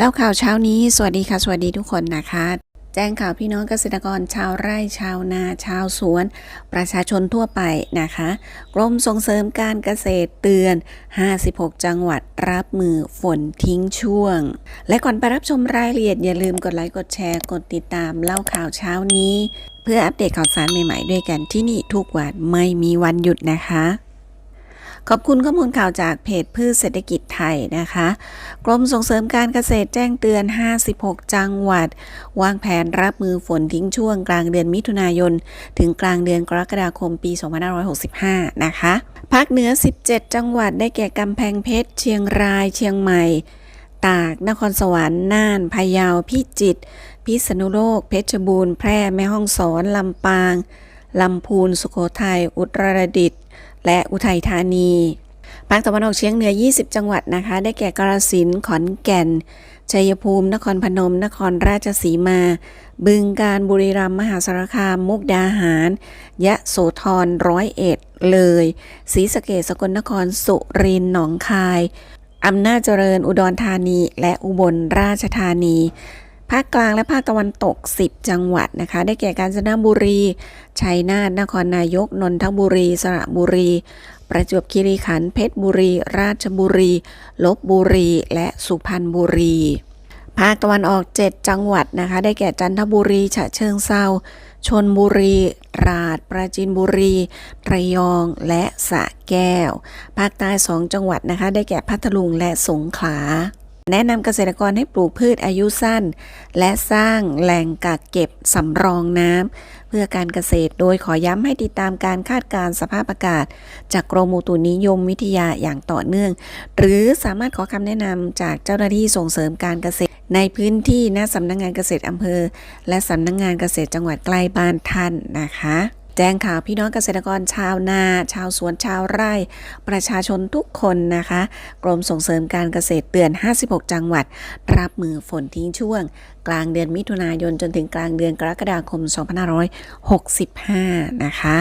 แล้วข่าวเช้านี้สวัสดีค่ะ สวัสดีทุกคนนะคะ แจ้งข่าวพี่น้องเกษตรกรชาวไร่ชาวนา ชาวสวน ประชาชนทั่วไปนะคะ กรมส่งเสริมการเกษตรเตือน 56 จังหวัดรับมือฝนทิ้งช่วง และก่อนไปรับชมรายละเอียดอย่าลืมกดไลค์กดแชร์กดติดตามเล่าข่าวเช้านี้ เพื่ออัปเดตข่าวสารใหม่ๆด้วยกันที่นี่ทุกวันไม่มีวันหยุดนะคะ ขอบคุณข้อมูลข่าวจากเพจพืชเศรษฐกิจไทยนะคะ กรมส่งเสริมการเกษตรแจ้งเตือน 56 จังหวัด วางแผนรับมือฝนทิ้งช่วงกลางเดือนมิถุนายน ถึงกลางเดือนกรกฎาคมปี 2565 นะคะภาคเหนือ 17 จังหวัดได้แก่กำแพงเพชร เชียงราย เชียงใหม่ ตาก นครสวรรค์ น่าน พะเยา พิจิตร พิษณุโลก เพชรบูรณ์ แพร่ แม่ฮ่องสอน ลำปาง ลำพูน สุโขทัย อุตรดิตถ์ และอุทัยธานีภาคตะวันออกเฉียงเหนือ 20 จังหวัดนะคะ ได้แก่กาฬสินธุ์ขอนแก่น ชัยภูมิ นครพนม นครราชสีมา บึงกาฬ บุรีรัมย์ มหาสารคาม มุกดาหาร ยะโสธร ร้อยเอ็ด เลย ศรีสะเกษสกลนคร สุรินทร์ หนองคาย อำนาจเจริญ อุดรธานี และอุบลราชธานี ภาคกลางและภาคตะวันตก 10 จังหวัดนะคะ ได้แก่กาญจนบุรี ชัยนาท นครนายก นนทบุรี สระบุรี ประจวบคีรีขันธ์เพชรบุรี ราชบุรี ลบบุรี และสุพรรณบุรี ภาคตะวันออก 7 จังหวัดนะคะ ได้แก่จันทบุรี ฉะเชิงเซาชนบุรี ราษฎร์ปราจีนบุรี ระยอง และสระแก้ว ภาคใต้ 2 จังหวัดนะคะ ได้แก่พัทลุงและสงขลา แนะนำเกษตรกรให้ปลูกพืชอายุสั้น และสร้างแหล่งกักเก็บสำรองน้ำเพื่อการเกษตรโดยขอย้ำให้ติดตามการคาดการณ์สภาพอากาศ จากกรมอุตุนิยมวิทยาอย่างต่อเนื่อง หรือสามารถขอคำแนะนำจากเจ้าหน้าที่ส่งเสริมการเกษตร ในพื้นที่ณสำนักงานเกษตรอำเภอ และสำนักงานเกษตรจังหวัดใกล้บ้านท่านนะคะ แจ้งข่าวพี่น้องเกษตรกรชาวนา ชาวสวนชาวไร่ ประชาชนทุกคนนะคะ กรมส่งเสริมการเกษตรเตือน 56 จังหวัด รับมือฝนทิ้งช่วง กลางเดือนมิถุนายนจนถึงกลางเดือนกรกฎาคม 2565 นะคะ